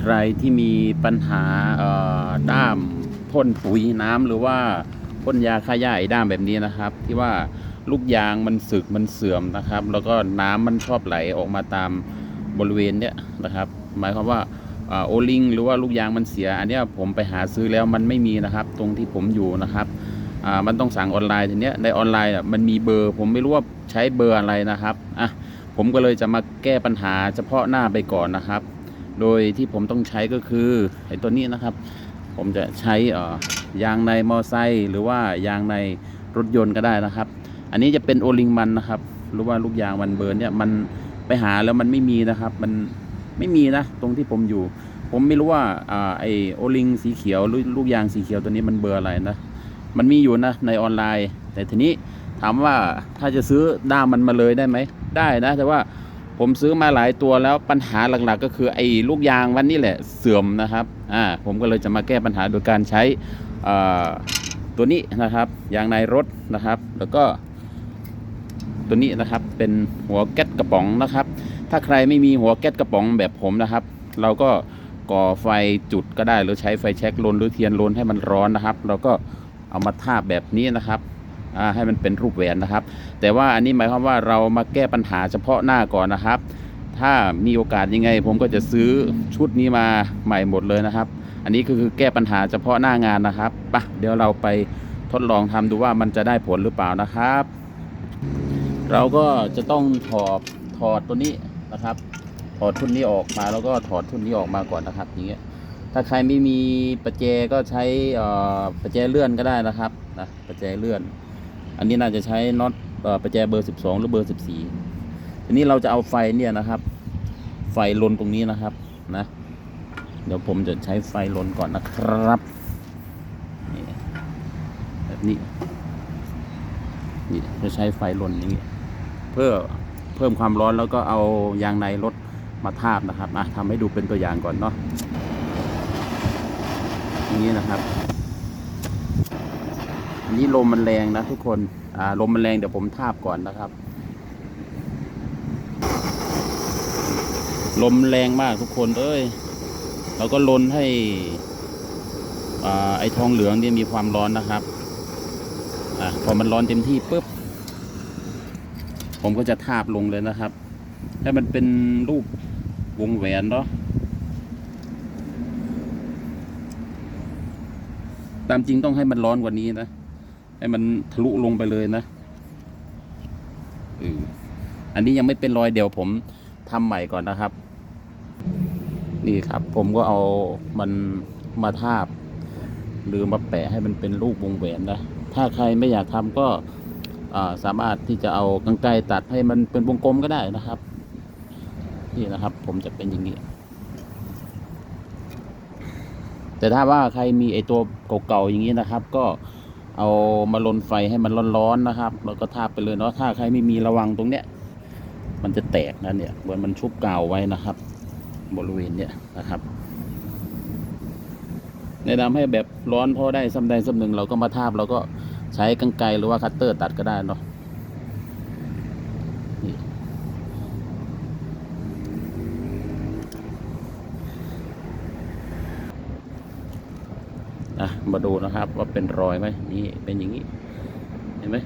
ใครที่มีปัญหาด้ามพ่นปุ๋ยน้ำหรือว่าพ่นยาฆ่าหญ้าไอ้ด้ามแบบนี้นะครับ ที่ว่าลูกยางมันสึกมันเสื่อมนะครับ แล้วก็น้ำมันชอบไหลออกมาตามบริเวณเนี้ยนะครับ หมายความว่าโอลิงหรือว่าลูกยางมันเสีย อันนี้ผมไปหาซื้อแล้วมันไม่มีนะครับ ตรงที่ผมอยู่นะครับมันต้องสั่งออนไลน์ทีเนี้ยในออนไลน์มันมีเบอร์ ผมไม่รู้ว่าใช้เบอร์อะไรนะครับอะผมก็เลยจะมาแก้ปัญหาเฉพาะหน้าไปก่อนนะครับ โดยที่ผมต้องใช้ก็คือไอ้ตัวนี้นะครับ ผมจะใช้อ่อยางในมอไซค์หรือว่ายางในรถยนต์ก็ได้นะครับ อันนี้จะเป็นโอลิงมันนะครับหรือว่าลูกยางมันเบิร์นเนี่ยมันไปหาแล้วมันไม่มีนะครับ มันไม่มีนะ ตรงที่ผมอยู่ ผมไม่รู้ว่าอ่าไอโอลิงสีเขียวหรือลูกยางสีเขียวตัวนี้มันเบอร์อะไรนะ มันมีอยู่นะในออนไลน์ แต่ทีนี้ถามว่าถ้าจะซื้อด้ามมันมาเลยได้ไหมได้นะ แต่ว่า ผมซื้อมาหลายตัวแล้วปัญหาหลักๆ ก็คือไอ้ลูกยางวันนี้แหละเสื่อมนะครับอ่าผมก็เลยจะมาแก้ปัญหาโดยการใช้ตัวนี้นะครับยางในรถนะครับ แล้วก็ตัวนี้นะครับเป็นหัวแก๊สกระป๋องนะครับ ถ้าใครไม่มีหัวแก๊สกระป๋องแบบผมนะครับ เราก็ก่อไฟจุดก็ได้หรือใช้ไฟแช็กลนหรือเทียนลนให้มันร้อนนะครับ เราก็เอามาทาบแบบนี้นะครับ ให้มันเป็นรูปแหวนนะครับ แต่ว่าอันนี้หมายความว่าเรามาแก้ปัญหาเฉพาะหน้าก่อนนะครับ ถ้ามีโอกาสยังไง ผมก็จะซื้อชุดนี้มาใหม่หมดเลยนะครับ อันนี้ก็คือแก้ปัญหาเฉพาะหน้างานนะครับปะเดี๋ยวเราไปทดลองทำดูว่ามันจะได้ผลหรือเปล่านะครับ เราก็จะต้องถอดถอดตัวนี้นะครับ ถอดทุนนี้ออกมาแล้วก็ถอดทุนนี้ออกมาก่อนนะครับ อย่างเงี้ยถ้าใครไม่มีประแจก็ใช้ประแจเลื่อนก็ได้นะครับนะประแจเลื่อน อันนี้น่าจะใช้น็อตอประแจเบอร์ 12 หรือเบอร์ 14 ทีนี้เราจะเอาไฟเนี่ยนะครับ ไฟลนตรงนี้นะครับนะ เดี๋ยวผมจะใช้ไฟลนก่อนนะครับนี่แบบนี้นี่จะใช้ไฟลนอย่างนี้ เพื่อเพิ่มความร้อนแล้วก็เอายางในรถมาทาบนะครับอะทำให้ดูเป็นตัวอย่างก่อนเนาะอย่างนี้นะครับ อันนี้ลมมันแรงนะทุกคน อ่า ลมมันแรงเดี๋ยวผมทาบก่อนนะครับ ลมแรงมากทุกคน เอ้ย เราก็ลนให้ อ่า ไอทองเหลืองเนี่ยมีความร้อนนะครับ อะพอมันร้อนเต็มที่ปุ๊บ ผมก็จะทาบลงเลยนะครับ ให้มันเป็นรูปวงแหวนเนาะตามจริงต้องให้มันร้อนกว่านี้นะ ให้มันทะลุลงไปเลยนะอันนี้ยังไม่เป็นรอยเดี๋ยวผมทำใหม่ก่อนนะครับ นี่ครับ ผมก็เอามันมาทาบ หรือมาแปะให้มันเป็นรูปวงแหวนนะถ้าใครไม่อยากทำก็สามารถที่จะเอากรรไกรตัดให้มันเป็นวงกลมก็ได้นะครับ นี่นะครับ ผมจะเป็นอย่างนี้ แต่ถ้าว่าใครมีไอตัวเก่าๆอย่างนี้นะครับ ก็ เอามาลนไฟให้มันร้อนๆนะครับ แล้วก็ทาบไปเลยเนาะถ้าใครไม่มีระวังตรงเนี้ย มันจะแตกนะเนี่ยเหมือนมันชุบกาวไว้นะครับ บริเวณเนี้ยนะครับแนะนำให้แบบร้อนพอได้ซ้ำใดซ้ำหนึ่งเราก็มาทาบเราก็ใช้กางไกหรือว่าคัตเตอร์ตัดก็ได้เนาะ่ะมาดูนะครับ ว่าเป็นรอยไหมนี่เป็นอย่างนี้ เห็นไหม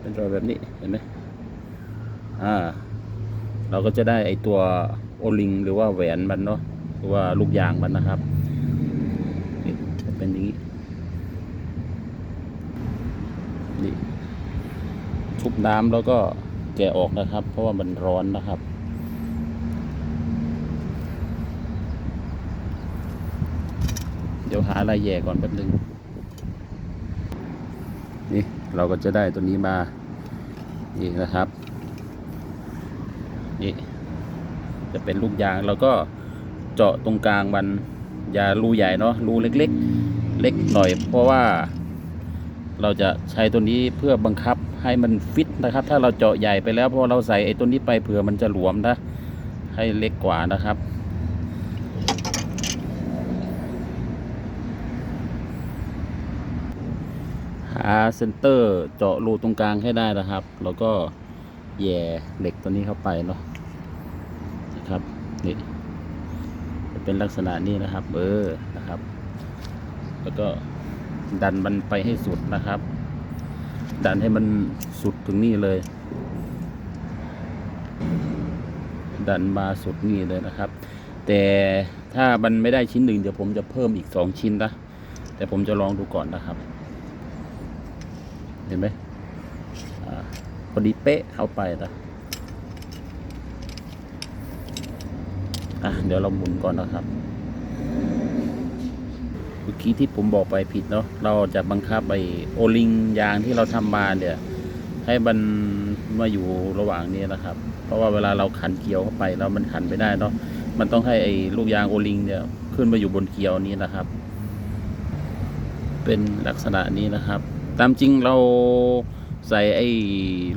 เป็นรอยแบบนี้เห็นไหมอ่า เราก็จะได้ไอตัวโอลิง หรือว่าแหวนมันเนาะหรือว่าลูกยางมันนะครับนี่เป็นอย่างนี้นี่ชุบน้ำแล้วก็ แกะออกนะครับ เพราะว่ามันร้อนนะครับ เดี๋ยวหาอะไรแย่ก่อนแป๊บนึง นี่เราก็จะได้ตัวนี้มา นี่นะครับ นี่จะเป็นลูกยางแล้วก็เจาะตรงกลางมันอย่ารูใหญ่เนาะรูเล็ก ๆ เล็กหน่อยเพราะว่า เราจะใช้ตัวนี้เพื่อบังคับให้มันฟิตนะครับ ถ้าเราเจาะใหญ่ไปแล้วพอเราใส่ไอ้ตัวนี้ไปเผื่อมันจะหลวมนะ ให้เล็กกว่านะครับ หาเซนเตอร์เจาะรูตรงกลางให้ได้นะครับ แล้วก็แย่เหล็กตัวนี้เข้าไปเนาะนะครับนี่จะเป็นลักษณะนี้นะครับ เออนะครับ แล้วก็ ดันมันไปให้สุดนะครับ ดันให้มันสุดถึงนี่เลย ดันมาสุดนี่เลยนะครับ แต่ถ้ามันไม่ได้ชิ้นหนึ่งเดี๋ยวผมจะเพิ่มอีกสองชิ้นนะแต่ผมจะลองดูก่อนนะครับ เห็นไหมอพอดีเป๊ะเข้าไปนะอะเดี๋ยวเราหมุนก่อนนะครับ เมื่อกี้ที่ผมบอกไปผิดเนาะเราจะบังคับไอโอลิงยางที่เราทำมาเนี่ยให้มันมาอยู่ระหว่างนี้นะครับ เพราะว่าเวลาเราขันเกลียวเข้าไปแล้วมันขันไม่ได้เนาะมันต้องให้ไอ้ลูกยางโอลิงเนี่ยขึ้นมาอยู่บนเกลียวนี้นะครับ เป็นลักษณะนี้นะครับ ตามจริงเราใส่ไอ้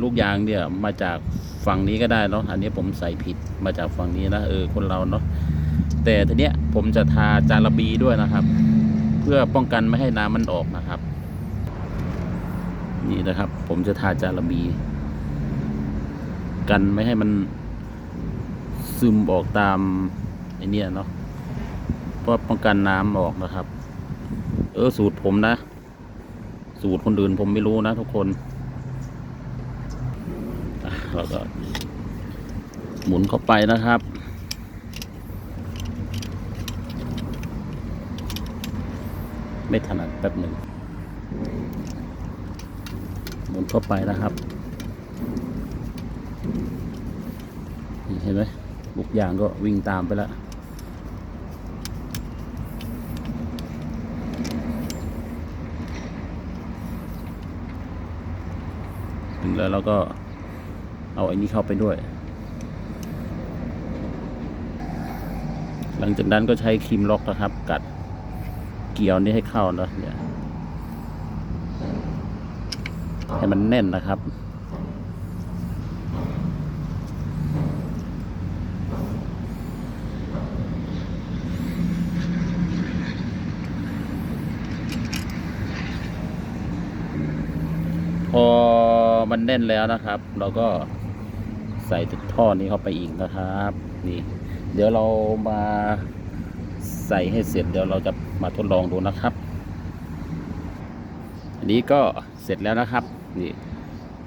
ลูกยางเนี่ยมาจากฝั่งนี้ก็ได้เนาะอันนี้ผมใส่ผิดมาจากฝั่งนี้นะเออคนเราเนาะแต่ทีเนี้ยผมจะทาจาระบีด้วยนะครับ เพื่อป้องกันไม่ให้น้ำมันออกนะครับ นี่นะครับ ผมจะทาจาระบี กันไม่ให้มันซึมออกตามไอเนี้ยเนาะเพื่อป้องกันน้ำออกนะครับ เออสูตรผมนะ สูตรคนอื่นผมไม่รู้นะทุกคนเราก็หมุนเข้าไปนะครับ ไม่ถนัดแป๊บหนึ่งหมุนเข้าไปนะครับเห็นไหมลูกยางก็วิ่งตามไปแล้วถึงแล้วเราก็เอาไอ้นี้เข้าไปด้วย หลังจากนั้นก็ใช้ครีมล็อกนะครับกัด เกี่ยวนี้ให้เข้านะเนี่ยให้มันแน่นนะครับ พอมันแน่นแล้วนะครับ เราก็ใส่ติดท่อนี้เข้าไปอีกนะครับ นี่ เดี๋ยวเรามา ใส่ให้เสร็จเดี๋ยวเราจะมาทดลองดูนะครับ อันนี้ก็เสร็จแล้วนะครับ นี่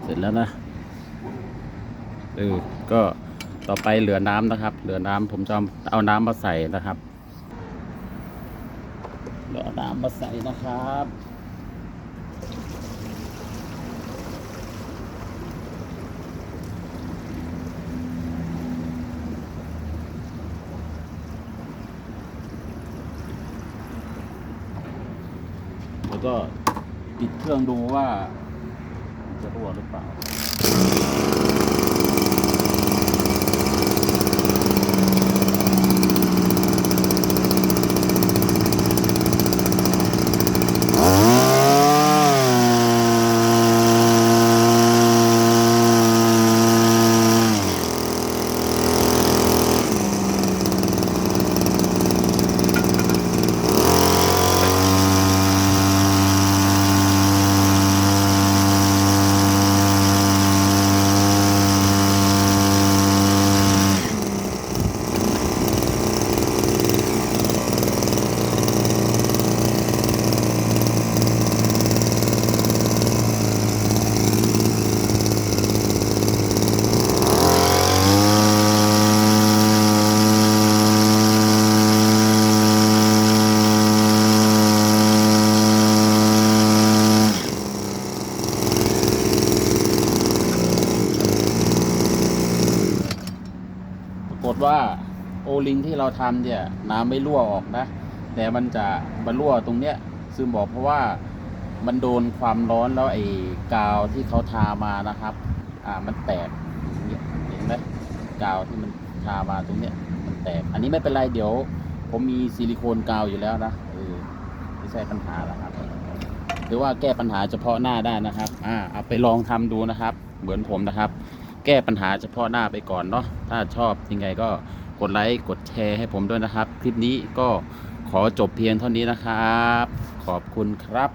เสร็จแล้วนะเออก็ต่อไปเหลือน้ำนะครับ เหลือน้ำผมจะเอาน้ำมาใส่นะครับเหลือน้ำมาใส่นะครับ แล้วก็ปิดเครื่องดูว่าจะรั่วหรือเปล่า ปรากฏว่าโอลิง ที่เราทำเนี่ยน้ำไม่รั่วออกนะ แต่มันจะมารั่วตรงเนี้ยซึ่งบอกเพราะว่ามันโดนความร้อนแล้วไอ้กาวที่เขาทามานะครับ อ่ามันแตกเห็นไหมกาวที่มันทามาตรงเนี้ยมันแตก อันนี้ไม่เป็นไรเดี๋ยว ผมมีซิลิโคนกาวอยู่แล้วนะเออไม่ใช่ปัญหาแล้วครับ หรือว่าแก้ปัญหาเฉพาะหน้าได้นะครับ อ่าเอาไปลองทำดูนะครับ เหมือนผมนะครับ แก้ปัญหาเฉพาะหน้าไปก่อนเนาะถ้าชอบยังไงก็ กดไลค์กดแชร์ให้ผมด้วยนะครับ คลิปนี้ก็ขอจบเพียงเท่านี้นะครับ ขอบคุณครับ